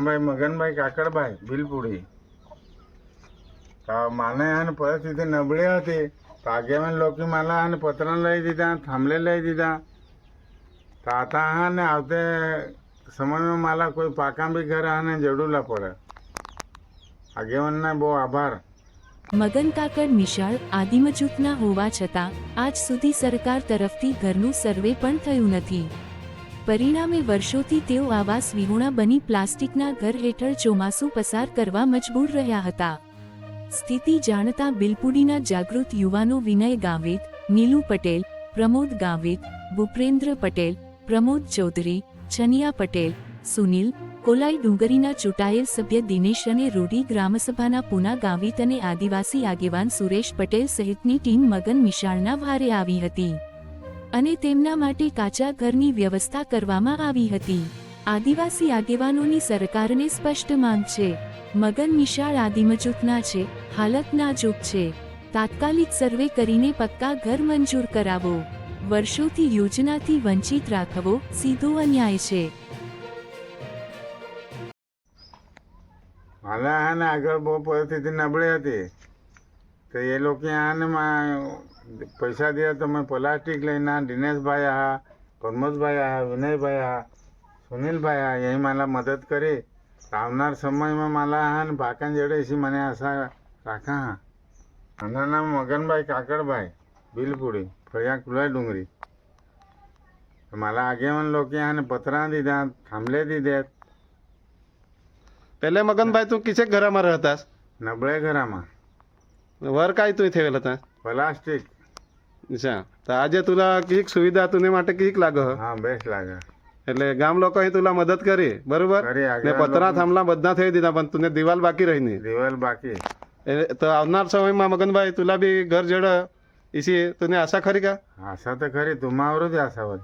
નાનાભાઈ મગનભાઈ કાકડભાઈ, ભીલપુડી. તો મને આને પરિસ્થિતિ નબળી હતી. તો લોકી માલા અને આને પત્ર લઈ દીધા, થાંભલે લઈ દીધા. તાતા હા ને આવતે સમયમાં માલા કોઈ પાકા બી ઘર આને જરૂર પડે. આગેવાનના બહુ આભાર. મગન કાકડ મિશાળ આદિમ જૂથના હોવા છતાં, આજ સુધી સરકાર તરફથી ઘરનું સર્વે પણ થયું નથી. પરિણામે વર્ષોથી તેઓ આવાસ વિહોણા બની પ્લાસ્ટિકના ઘર હેઠળ ચોમાસું પસાર કરવા મજબૂર રહ્યા હતા. સ્થિતિ જાણતા બિલપુડીના જાગૃત યુવાનો વિનય ગાવિત નીલુ પટેલ, પ્રમોદ ગાવિત ભૂપેન્દ્ર પટેલ, પ્રમોદ ચૌધરી, છનિયા પટેલ, સુનિલ, કોલાઈ ડુંગરીના ચૂંટાયેલ સભ્ય દિનેશ અને રૂડી ગ્રામસભાના પૂના ગાવિત અને આદિવાસી આગેવાન સુરેશ પટેલ સહિતની ટીમ મગન મિશાળના ભારે આવી હતી. અને તેમના માટે કાચા ઘરની વ્યવસ્થા કરવામાં આવી હતી. આદિવાસી આગેવાનોની સરકારને સ્પષ્ટ માંગ છે. મગન નિશાળ આદિમજૂથના છે હાલત નાજુક છે. તાત્કાલિક સર્વે કરીને પક્કા ઘર મંજૂર કરાવો. વર્ષોથી યોજનાથી વંચિત રાખવો સીધો અન્યાય છે. હાલા આગળ બહુ પરિસ્થિતિ નબળી હતી. તો એ લોકો આને પૈસા દે તમે પ્લાસ્ટિક લઈને દિનેશભાઈ આ પ્રમોદભાઈ આ વિનયભાઈ આ સુનિલભાઈ આ એ મારા મદદ કરી. આવનાર સમયમાં મારા હા ને ભાકન જડે છે મને આશા રાખા હા આના નામ મગનભાઈ કાકડભાઈ બિલપુરી ફળિયા કુલાઈ ડુંગરી. મારા આગેવાન લોકો આને પતરા દીધા થાંભલે દીધે. પહેલે મગનભાઈ તું કિસે ઘરામાં રહેતા નબળે ઘરામાં. वर काय તું થયેલ હતા પ્લાસ્ટિક અચ્છા તો આજે તુલા કીક સુવિધા તુને માટે કીક લાગે હ? હા બેસ્ટ લાગે એટલે ગામ લોકો અહીં તુલા મદદ કરી બરોબર કરી, ને આગળ પતરા લોકો- થાંભલા બધા થઈ દીધા પણ તુને દિવાલ બાકી રહી નહીં દિવાલ બાકી એટલે તો આવનાર સમયમાં મગનભાઈ તુલા બી ઘર જડ ઇસી તુને આશા ખરી કા આશા તો ખરી તુમાવરું જ આશા હોય